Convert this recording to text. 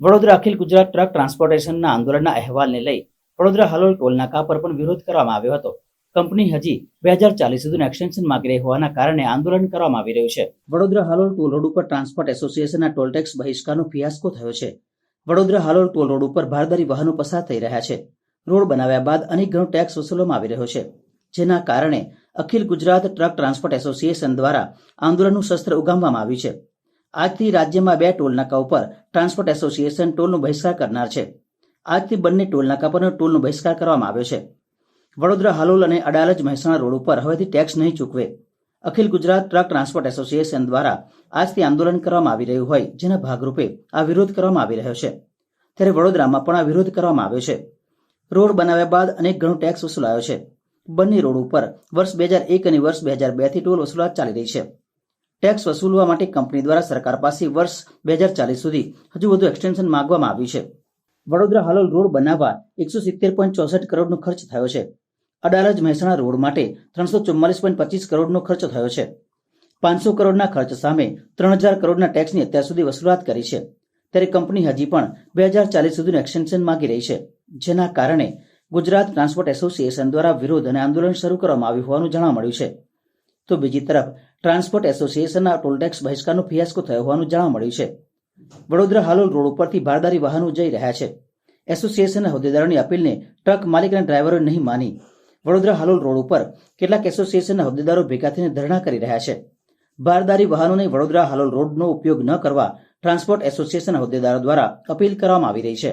વડોદરા અખિલ Gujarat truck ટ્રાન્સપોર્ટેશનના આંદોલનના અહેવાલને લઈ વડોદરા હલોલ ટોલનાકા પર પણ વિરોધ કરવામાં આવ્યો હતો. કંપની હજી બે હજાર ચાલીસ સુધીનું એક્સટેન્શન માંગી રહી હોવાના કારણે આંદોલન કરવામાં આવી રહ્યું છે. વડોદરા હાલોલ ટોલ રોડ ઉપર ટ્રાન્સપોર્ટ એસોસિએશનના ટોલ ટેક્સ બહિષ્કારનો ફિયાસ્કો થયો છે. વડોદરા હાલોલ ટોલ રોડ ઉપર ભારદારી વાહનો પસાર થઈ રહ્યા છે. રોડ બનાવ્યા બાદ અનેક ગણો ટેક્સ વસૂલવામાં આવી રહ્યો છે. જેના કારણે અખિલ ગુજરાત ટ્રક ટ્રાન્સપોર્ટ એસોસિએશન દ્વારા આંદોલનનું શસ્ત્ર ઉગામવામાં આવ્યું છે. આજથી રાજ્યમાં બે ટોલનાકા ઉપર ટ્રાન્સપોર્ટ એસોસિએશન ટોલનો બહિષ્કાર કરનાર છે. આજથી બંને ટોલનાકા પર ટોલનો બહિષ્કાર કરવામાં આવ્યો છે. વડોદરા હાલોલ અને અડાલજ મહેસાણા રોડ ઉપર હવેથી ટેક્સ નહીં ચૂકવે. અખિલ ગુજરાત ટ્રક ટ્રાન્સપોર્ટ એસોસિએશન દ્વારા આજથી આંદોલન કરવામાં આવી રહ્યું હોય, જેના ભાગરૂપે આ વિરોધ કરવામાં આવી રહ્યો છે. ત્યારે વડોદરામાં પણ આ વિરોધ કરવામાં આવ્યો છે. રોડ બનાવ્યા બાદ અનેક ગણો ટેક્સ વસૂલાયો છે. બંને રોડ ઉપર વર્ષ બે હજાર એક અને વર્ષ બે હજાર બેથી ટોલ વસૂલાત ચાલી રહી છે. ટેક્સ વસૂલવા માટે કંપની દ્વારા સરકાર પાસે વર્ષ બે હજાર ચાલીસ સુધી હજુ વધુ એક્સટેન્શન માંગવામાં આવ્યું છે. વડોદરા હાલોલ રોડ બનાવવા એકસો સિત્તેર પોઈન્ટ ચોસઠ કરોડનો ખર્ચ થયો છે. અડાલજ મહેસાણા રોડ માટે ત્રણસો ચુમ્માલીસ પોઈન્ટ પચીસ કરોડનો ખર્ચ થયો છે. પાંચસો કરોડના ખર્ચ સામે ત્રણ હજાર કરોડના ટેક્સની અત્યાર સુધી વસૂલાત કરી છે. ત્યારે કંપની હજી પણ બે હજાર ચાલીસ સુધીનું એક્સટેન્શન માંગી રહી છે, જેના કારણે ગુજરાત ટ્રાન્સપોર્ટ એસોસિએશન દ્વારા વિરોધ અને આંદોલન શરૂ કરવામાં આવ્યું હોવાનું જાણવા મળ્યું છે. તો બીજી તરફ ટ્રાન્સપોર્ટ એસોસિએશનના ટોલટેક્સ બહિષ્કારનો ફિયાસ્કો થયો હોવાનું જાણવા મળ્યું છે. વડોદરા હાલોલ રોડ ઉપરથી ભારદારી વાહનો જઈ રહ્યા છે. એસોસિએશનના હોદ્દેદારોની અપીલને ટ્રક માલિક અને ડ્રાઈવરોએ નહીં માની. વડોદરા હાલોલ રોડ ઉપર કેટલાક એસોસિએશનના હોદ્દેદારો ભેગા થઈને ધરણા કરી રહ્યા છે. ભારદારી વાહનોને વડોદરા હાલોલ રોડનો ઉપયોગ ન કરવા ટ્રાન્સપોર્ટ એસોસિએશનના હોદ્દેદારો દ્વારા અપીલ કરવામાં આવી રહી છે.